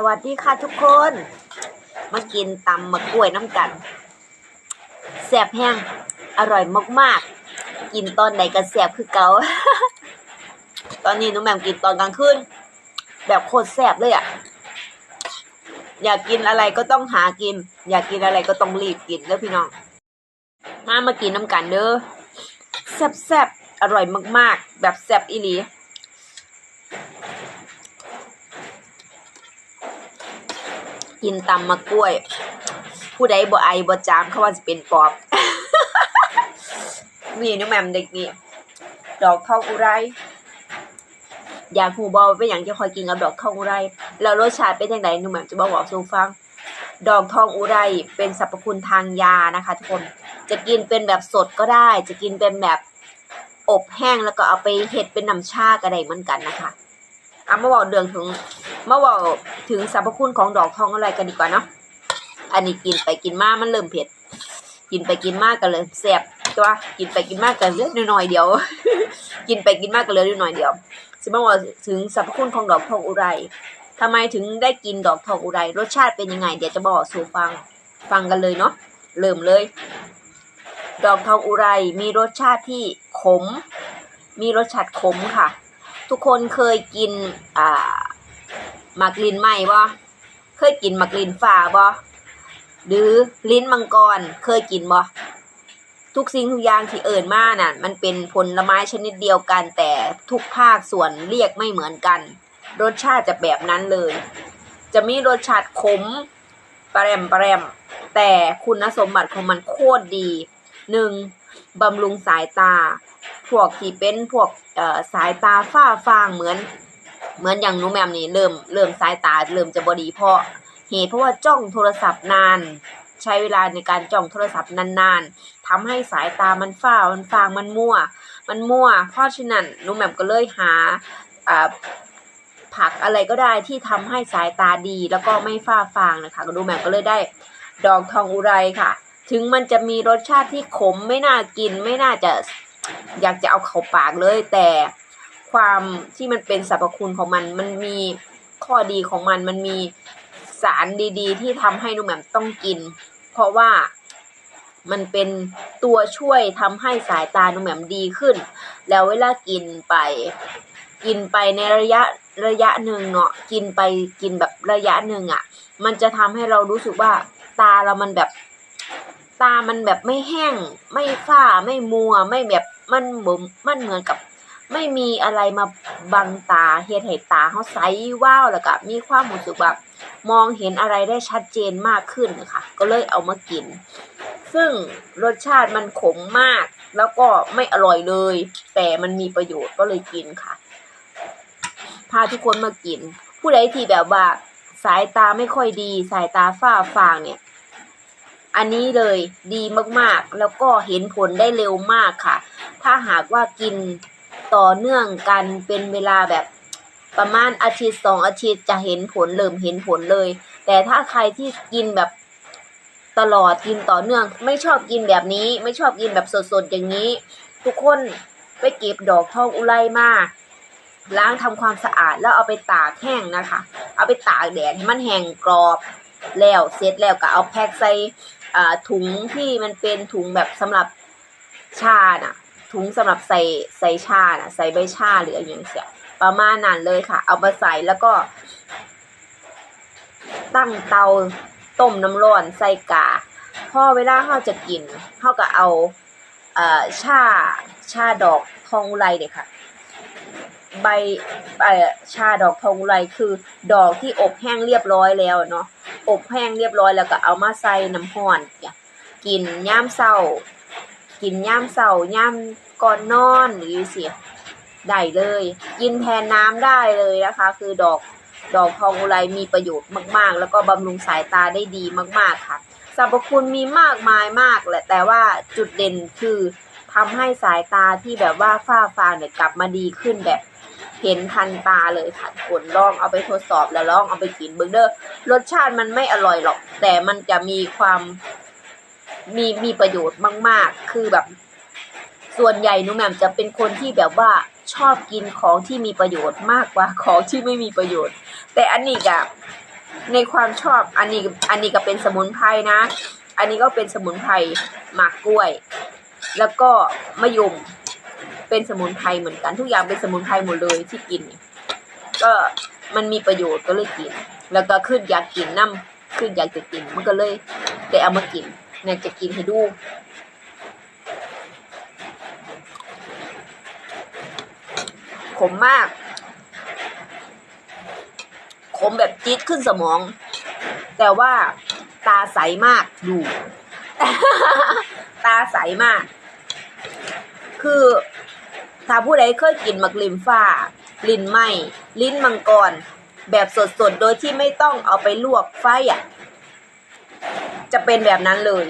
สวัสดีค่ะทุกคน มากินตำมะกล้วยน้ำกันแซ่บแห้งอร่อยมากๆ กินตอนไหนก็แซ่บคือเกาตอนนี้หนูแหม่มกินตอนกลางคืนแบบโคตรแซ่บเลยอะ อยากกินอะไรก็ต้องหากิน อยากกินอะไรก็ต้องรีบกินเด้อพี่น้อง มามากินน้ำกันเด้อแซ่บๆอร่อยมากๆ แบบแซ่บอีหลี กินตำมะกล้วย ผู้ใดบ่ไอบ่จามเขาว่าจะเป็นปอบนี่น้องแหมมเด็กนี่ดอกทองอุไรอยากหูบอว่าเป็นอย่างจะคอยกินกับดอกทองอุไรแล้วรสชาติเป็นยังไงหนุ่มแหม่มจะบอกบอกสู่ฟัง ดอกทองอุไรเป็นสรรพคุณทางยานะคะ ทุกคนจะกินเป็นแบบสดก็ได้ จะกินเป็นแบบอบแห้งแล้วก็เอาไปเห็ดเป็นน้ำชาก็ได้เหมือนกันนะคะ เอามาบอกเรื่องถึงมาบอกถึงสรรพคุณของดอกทองอะไรกันดีกว่าเนาะอันนี้กินไปกินมามันเริ่มเผ็ด กินไปกินมากกันเลยแสบตัวกินไปกินมากกันเลือหน่อยเดียว กินไปกินมากกันเลือหน่อยเดียวสิมาบอกถึงสรรพคุณของดอกทองอุไรทำไมถึงได้กินดอกทองอุไรรสชาติเป็นยังไง เดี๋ยวจะบอกสู่ฟังฟังกันเลยเนาะเริ่มเลย ดอกทองอุไรมีรสชาติที่ขม มีรสชาติขมค่ะ ทุกคนเคยกินอ่าหมากลินไหมบ่เคยกินหมากลินฝ่าบ่หรือลิ้นมังกรเคยกินบ่ทุกสิ่งทุกอย่างที่เอ่ยมาน่ะ มันเป็นผลไม้ชนิดเดียวกัน แต่ทุกภาคส่วนเรียกไม่เหมือนกัน รสชาติจะแบบนั้นเลย จะมีรสชาติขมปรมปรมแต่คุณสมบัติของมันโคตรดีหนึ่งบำรุงสายตา พวกที่เป็นพวกเอ่อสายตาฝ้าฟางเหมือน เหมือนอย่างหนูแมมนี่เริ่มเริ่มสายตาเริ่มจะบอดีเพราะเหตุเพราะว่าจ้องโทรศัพท์นาน ใช้เวลาในการจ้องโทรศัพท์นานๆทำให้สายตามันฝ้ามันฟางมันมั่ว มันมั่ว เพราะฉะนั้นหนูแหม่มก็เลยหาอ่าผักอะไรก็ได้ที่ทำให้สายตาดีแล้วก็ไม่ฝ้าฟางนะคะก็ดูแหม่มก็เลยได้ ดอกทองอุไรค่ะ ถึงมันจะมีรสชาติที่ขมไม่น่ากินไม่น่าจะ อยากจะเอาเข้าปากเลย แต่ความที่มันเป็นสรรพคุณของมัน มันมีข้อดีของมัน มันมีสารดี ๆ ที่ทำให้นุ่มแหม่มต้องกิน เพราะว่ามันเป็นตัวช่วยทำให้สายตานุ่มแหม่มดีขึ้น แล้วเวลากินไป กินไปในระยะระยะหนึ่งเนาะกินไปกินแบบระยะหนึ่งอะ่ะ มันจะทำให้เรารู้สึกว่าตาเรามันแบบ ตามันแบบไม่แห้ง ไม่ฝ้าไม่มัวไม่แบบ มันบ่มันเหมือนกับ ไม่มีอะไรมาบังตาเฮ็ดให้ตาเขาใสว้าวแล้วก็มีความรู้สึกแบบมองเห็นอะไรได้ชัดเจนมากขึ้นนะคะก็เลยเอามากิน ซึ่งรสชาติมันขมมาก แล้วก็ไม่อร่อยเลย แต่มันมีประโยชน์ก็เลยกินค่ะ พาทุกคนมากิน ผู้ใดที่แบบว่าสายตาไม่ค่อยดี สายตาฝ้าฟางเนี่ย อันนี้เลยดีมากๆ แล้วก็เห็นผลได้เร็วมากค่ะ ถ้าหากว่ากินต่อเนื่องกันเป็นเวลาแบบประมาณอาทิตย์สองอาทิตย์จะเห็นผลเริ่มเห็นผลเลย แต่ถ้าใครที่กินแบบตลอดกินต่อเนื่อง ไม่ชอบกินแบบนี้ ไม่ชอบกินแบบสดๆอย่างนี้ ทุกคนไปเก็บดอกทองอุไรมาล้างทำความสะอาดแล้วเอาไปตากแห้งนะคะ เอาไปตากแดดให้มันแห้งกรอบ แล้วเสร็จแล้วก็เอาแพ็คใส่ถุงที่มันเป็นถุงแบบสำหรับชาน่ะ ถุงสำหรับใส่ใส่ชาน่ะ ใส่ใบชาหรืออะไรอย่างเงี้ยประมาณนั้นเลยค่ะ เอามาใส่แล้วก็ ตั้งเตาต้มน้ำร้อนใส่กาพอเวลาเราจะกินเราก็เอาเอ่อชาชาดอกทองอุไรเนี่ยค่ะ ใบชาดอกทองอุไรคือ ดอกที่อบแห้งเรียบร้อยแล้วเนาะอบแห้งเรียบร้อยแล้วก็เอามาใส่น้ำห้อนกินย่ามเศร้า กินย่ามเศร้าย่ามก่อนนอนหรือเสียได้เลย กินแทนน้ำได้เลยนะคะ คือดอกดอกทองอุไรมีประโยชน์มาก ๆ แล้วก็บำรุงสายตาได้ดีมาก ๆ ค่ะสรรพคุณมีมากมายมากแหละแต่ว่าจุดเด่นคือทำให้สายตาที่แบบว่าฝ้าฟางเนี่ยกลับมาดีขึ้นแบบ เห็นทันตาเลยค่ะคนลองเอาไปทดสอบแล้วลองเอาไปกินเบอร์เดอร์รสชาติมันไม่อร่อยหรอก แต่มันจะมีความมีมีประโยชน์มาก ๆ คือแบบ ส่วนใหญ่หนูแหม่มจะเป็นคนที่แบบว่าชอบกินของที่มีประโยชน์มากกว่าของที่ไม่มีประโยชน์ แต่อันนี้กะในความชอบอันนี้อันนี้ก็เป็นสมุนไพรนะ อันนี้ก็เป็นสมุนไพรหมากกล้วย แล้วก็มะยม เป็นสมุนไพรเหมือนกันทุกอย่างเป็นสมุนไพรหมดเลยที่กินเนี่ยก็มันมีประโยชน์ก็เลยกิน แล้วก็ขึ้นอยากกินน้ำขึ้นอยากจะกิน มันก็เลยได้เอามากินเนี่ยจะกินให้ดูขมมาก ขมแบบจี๊ดขึ้นสมอง แต่ว่าตาใสมากดู ตาใสมาก คือ ถ้าผู้ใดเคยกินมักลิมฟ้า ลิ้นไหมลิ้นมังกร แบบสดๆ โดยที่ไม่ต้องเอาไปลวกไฟอะ จะเป็นแบบนั้นเลย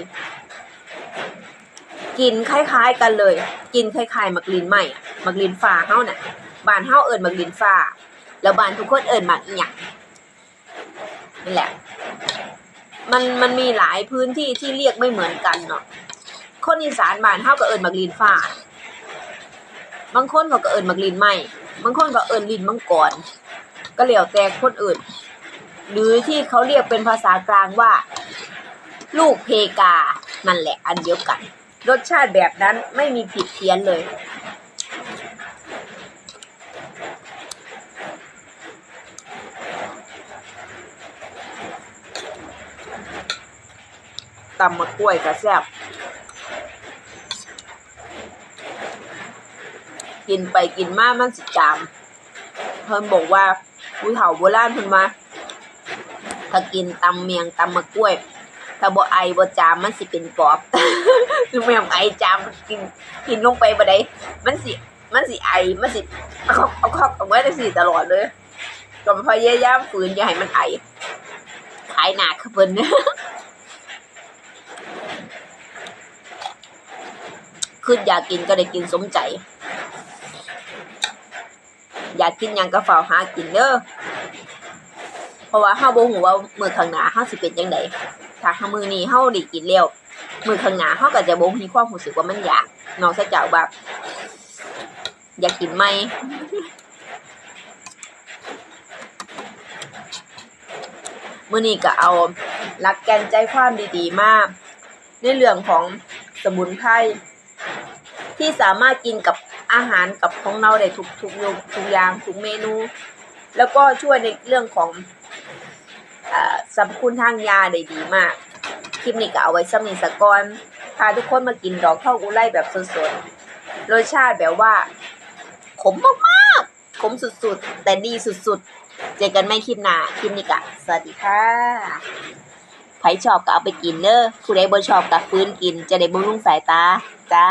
กินคล้ายๆกันเลย กินคล้ายๆมักลินไหมอะมักลินฟ้าเฮาน่ะบานเฮาเอิ้นมักลินฟ้า แล้วบานทุกคนเอิ้นมักอีหยังนั่แหละ มันมันมีหลายพื้นที่ที่เรียกไม่เหมือนกันเนาะคนอีสานบานเฮาก็เอิ้นมักลินฟ้า บางคนเขาก็เอิ้นมักลินไหมบางคนก็เอิ้นลินมังกร ก็แล้วแต่คนอื่น หรือที่เขาเรียกเป็นภาษากลางว่า ลูกเพกา นั่นแหละอันเดียวกัน รสชาติแบบนั้นไม่มีผิดเพี้ยนเลยตำมะกล้วยก็แซบ กินไปกินมามันสิจาม เพิ่นบอกว่าผู้เฒ่าโบราณเพิ่นว่าถ้ากินตำเมียงตำมะกล้วย ถ้าบ่ไอบ่จามมันสิเป็นปอบคือแม่งไอจามกินกินลงไปบ่ได้มันสิมันสิไอมันสิเอาคอกเอาคอกเอาไว้ได้สิตลอดเลยก็พยายามฝืนอย่าให้มันไอขายหนักค่ะเพิ่นคืออยากกินก็ได้กินสมใจ อยากกินหยังก็เฝ้าหากินเด้อเพราะว่าเฮาบ่ฮู้ว่ามื้อข้างหน้าเฮาสิเป็นจังไดถ้าเฮามื้อนี้เฮาได้กินแล้วมื้อข้างหน้าเฮาก็จะบ่มีความรู้สึกว่ามันอยากนอกจากแบบอยากกินใหม่มื้อนี้ก็เอาหลักแกนใจความดีๆ มากในเรื่องของสมุนไพรที่สามารถกินกับ อาหารกับของเราได้ทุกทุกยุทุกอย่างทุกเมนู แล้วก็ช่วยในเรื่องของอสรรพคุณทางยาได้ดีมาก คลิปนี้ก็เอาไว้สำนีสกอนพาทุกคนมากินดอกเท่าอุไรแบบสดๆรสชาติแบบว่า ขมมากๆ ขมสุดๆ แต่ดีสุดๆ เจอกันไม่คลิปหน้าคลิปนี้ก็สวัสดีค่ะใครชอบก็เอาไปกินเด้อผู้ใดบ่ชอบก็ฟื้นกิน จะได้บำรุงสายตา จ้า